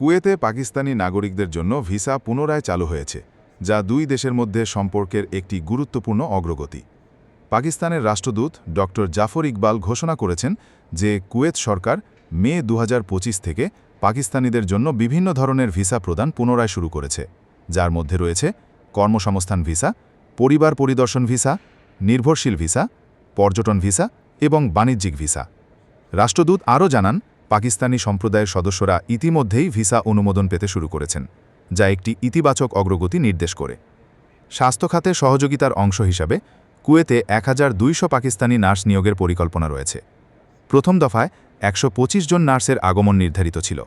কুয়েতে পাকিস্তানি নাগরিকদের জন্য ভিসা পুনরায় চালু হয়েছে, যা দুই দেশের মধ্যে সম্পর্কের একটি গুরুত্বপূর্ণ অগ্রগতি। পাকিস্তানের রাষ্ট্রদূত ড. জাফর ইকবাল ঘোষণা করেছেন যে কুয়েত সরকার মে দু হাজার পঁচিশ থেকে পাকিস্তানিদের জন্য বিভিন্ন ধরনের ভিসা প্রদান পুনরায় শুরু করেছে, যার মধ্যে রয়েছে কর্মসংস্থান ভিসা, পরিবার পরিদর্শন ভিসা, নির্ভরশীল ভিসা, পর্যটন ভিসা এবং বাণিজ্যিক ভিসা। রাষ্ট্রদূত আরও জানান পাকিস্তানি সম্প্রদায়ের সদস্যরা ইতিমধ্যেই ভিসা অনুমোদন পেতে শুরু করেছেন, যা একটি ইতিবাচক অগ্রগতি নির্দেশ করে। স্বাস্থ্য খাতে সহযোগিতার অংশ হিসাবে, কুয়েতে এক হাজার দুইশ পাকিস্তানি নার্স নিয়োগের পরিকল্পনা রয়েছে। প্রথম দফায় একশো পঁচিশ জন নার্সের আগমন নির্ধারিত ছিল,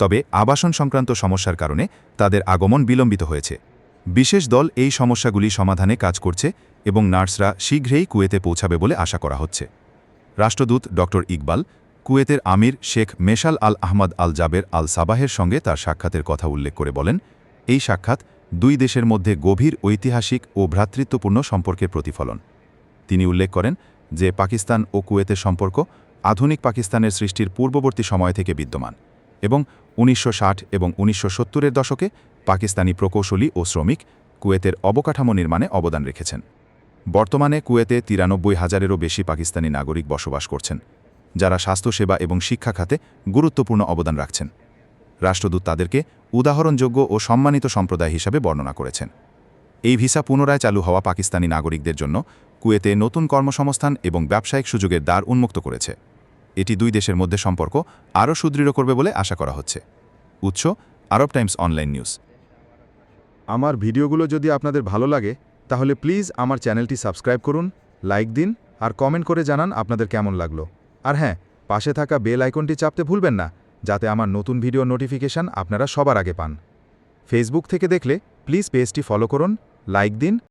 তবে আবাসন সংক্রান্ত সমস্যার কারণে তাদের আগমন বিলম্বিত হয়েছে। বিশেষ দল এই সমস্যাগুলি সমাধানে কাজ করছে এবং নার্সরা শীঘ্রই কুয়েতে পৌঁছাবে বলে আশা করা হচ্ছে। রাষ্ট্রদূত ড ইকবাল কুয়েতের আমির শেখ মেশাল আল আহমদ আল জাবের আল সাবাহের সঙ্গে তার সাক্ষাতের কথা উল্লেখ করে বলেন, এই সাক্ষাৎ দুই দেশের মধ্যে গভীর ঐতিহাসিক ও ভ্রাতৃত্বপূর্ণ সম্পর্কের প্রতিফলন। তিনি উল্লেখ করেন যে পাকিস্তান ও কুয়েতের সম্পর্ক আধুনিক পাকিস্তানের সৃষ্টির পূর্ববর্তী সময় থেকে বিদ্যমান এবং উনিশশো ষাট এবং উনিশশো সত্তরের দশকে পাকিস্তানি প্রকৌশলী ও শ্রমিক কুয়েতের অবকাঠামো নির্মাণে অবদান রেখেছেন। বর্তমানে কুয়েতে তিরানব্বই হাজারেরও বেশি পাকিস্তানি নাগরিক বসবাস করছেন। যারা স্বাস্থ্যসেবা এবং শিক্ষা খাতে গুরুত্বপূর্ণ অবদান রাখছেন। রাষ্ট্রদূত তাদেরকে উদাহরণযোগ্য ও সম্মানিত সম্প্রদায় হিসাবে বর্ণনা করেছেন। এই ভিসা পুনরায় চালু হওয়া পাকিস্তানি নাগরিকদের জন্য কুয়েতে নতুন কর্মসংস্থান এবং ব্যবসায়িক সুযোগের দ্বার উন্মুক্ত করেছে। এটি দুই দেশের মধ্যে সম্পর্ক আরও সুদৃঢ় করবে বলে আশা করা হচ্ছে। উৎস, আরব টাইমস অনলাইন নিউজ। আমার ভিডিওগুলো যদি আপনাদের ভালো লাগে, তাহলে প্লিজ আমার চ্যানেলটি সাবস্ক্রাইব করুন, লাইক দিন আর কমেন্ট করে জানান আপনাদের কেমন লাগল। আর হ্যাঁ পাশে থাকা বেল আইকনটি চাপতে ভুলবেন না, যাতে আমার নতুন ভিডিও নোটিফিকেশান আপনারা সবার আগে পান। ফেসবুক থেকে দেখলে প্লিজ পেজটি ফলো করুন, লাইক দিন